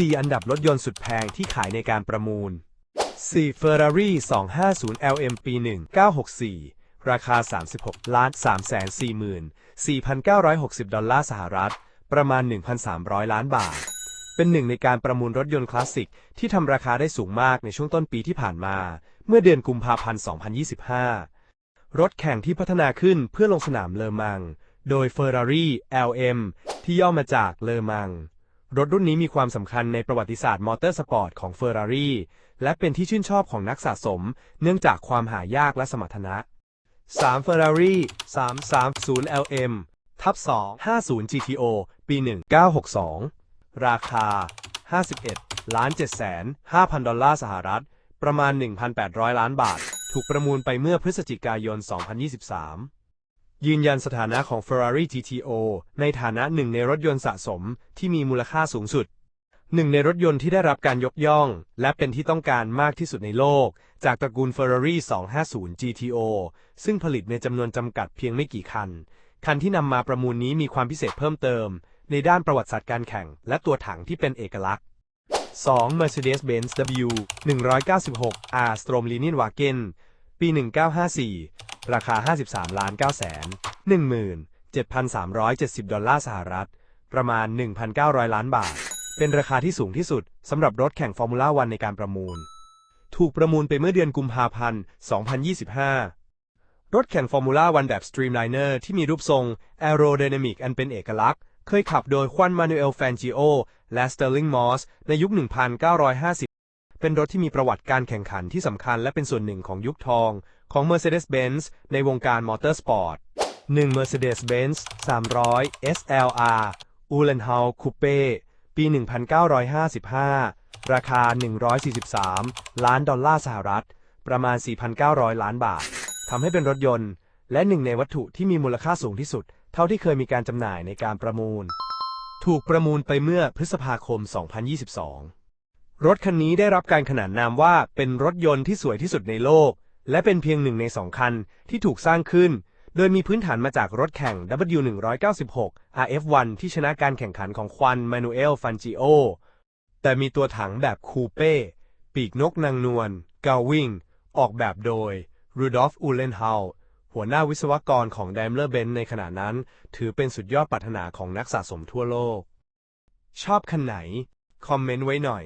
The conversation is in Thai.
4 อันดับรถยนต์สุดแพงที่ขายในการประมูล 4 Ferrari 250 LM ปี 1964 ราคา 36 ล้าน 344,960 ดอลลาร์สหรัฐ ประมาณ 1,300 ล้านบาท เป็นหนึ่งในการประมูลรถยนต์คลาสสิก ที่ทำราคาได้สูงมากในช่วงต้นปีที่ผ่านมา เมื่อเดือนกุมภาพันธ์ 2025 รถแข่งที่พัฒนาขึ้นเพื่อลงสนามเลอมัง โดย Ferrari LM ที่ย่อมาจากเลอมัง รถรุ่นนี้มีความสำคัญในประวัติศาสตร์มอเตอร์สปอร์ตของ Ferrari และเป็นที่ชื่นชอบของนักสะสม เนื่องจากความหายากและสมรรถนะ 3 Ferrari 330 LM ทับ2 50 GTO ปี 1962 ราคา 51 ล้าน7แสน5,000 ดอลลาร์สหรัฐ ประมาณ 1,800 ล้านบาท ถูกประมูลไปเมื่อพฤศจิกายน 2023 ยืนยันสถานะของ Ferrari GTO ในฐานะหนึ่งในรถยนต์สะสมที่มีมูลค่าสูงสุด หนึ่งในรถยนต์ที่ได้รับการยกย่อง และเป็นที่ต้องการมากที่สุดในโลก จากตระกูล Ferrari 250 GTO ซึ่งผลิตในจำนวนจำกัดเพียงไม่กี่คัน คันที่นำมาประมูลนี้มีความพิเศษเพิ่มเติม ในด้านประวัติศาสตร์การแข่ง และตัวถังที่เป็นเอกลักษณ์ 2 Mercedes-Benz W 196 R Stromlinien Wagen ปี 1954 ราคา 53ล้าน9แสน17,370 ดอลลาร์สหรัฐ ประมาณ 1,900 ล้านบาท เป็นราคาที่สูงที่สุดสำหรับรถแข่งฟอร์มูล่าวันในการประมูล ถูกประมูลไปเมื่อเดือนกุมภาพันธ์ 2025 รถแข่งฟอร์มูล่าวันแบบ Streamliner ที่มีรูปทรง Aerodynamic อันเป็นเอกลักษณ์ เคยขับโดยควันมานูเอลแฟนจิโอและสเตอร์ลิงมอสในยุค 1950 เป็นรถที่มีประวัติการแข่งขันที่สำคัญและเป็นส่วนหนึ่งของยุคทอง ของ Mercedes-Benz ในวงการมอเตอร์สปอร์ต 1 Mercedes-Benz 300 SLR u l e n h a u Coupe ปี 1955 ราคา 143 ล้านดอลลาร์สหรัฐ ประมาณ 4,900 ล้านบาท ทำให้เป็นรถยนต์ และหนึ่งในวัตถุที่มีมูลค่าสูงที่สุด เท่าที่เคยมีการจำหน่ายในการประมูล ถูกประมูลไปเมื่อพฤษภาคม 2022 รถคันนี้ได้รับการขนานนามว่าเป็นรถยนต์ที่สวยที่สุดในโลก และเป็นเพียงหนึ่งในสองคันที่ถูกสร้างขึ้น โดยมีพื้นฐานมาจากรถแข่ง W196 RF1 ที่ชนะการแข่งขันของควันมานูเอลฟันจิโอ แต่มีตัวถังแบบคูเป้ ปีกนกนางนวลกาวิงออกแบบโดยรูดอฟอูเลนเฮาหัวหน้าวิศวกรของ Daimler Benz ในขณะนั้น ถือเป็นสุดยอดปรารถนาของนักสะสมทั่วโลก ชอบคันไหน คอมเมนต์ไว้หน่อย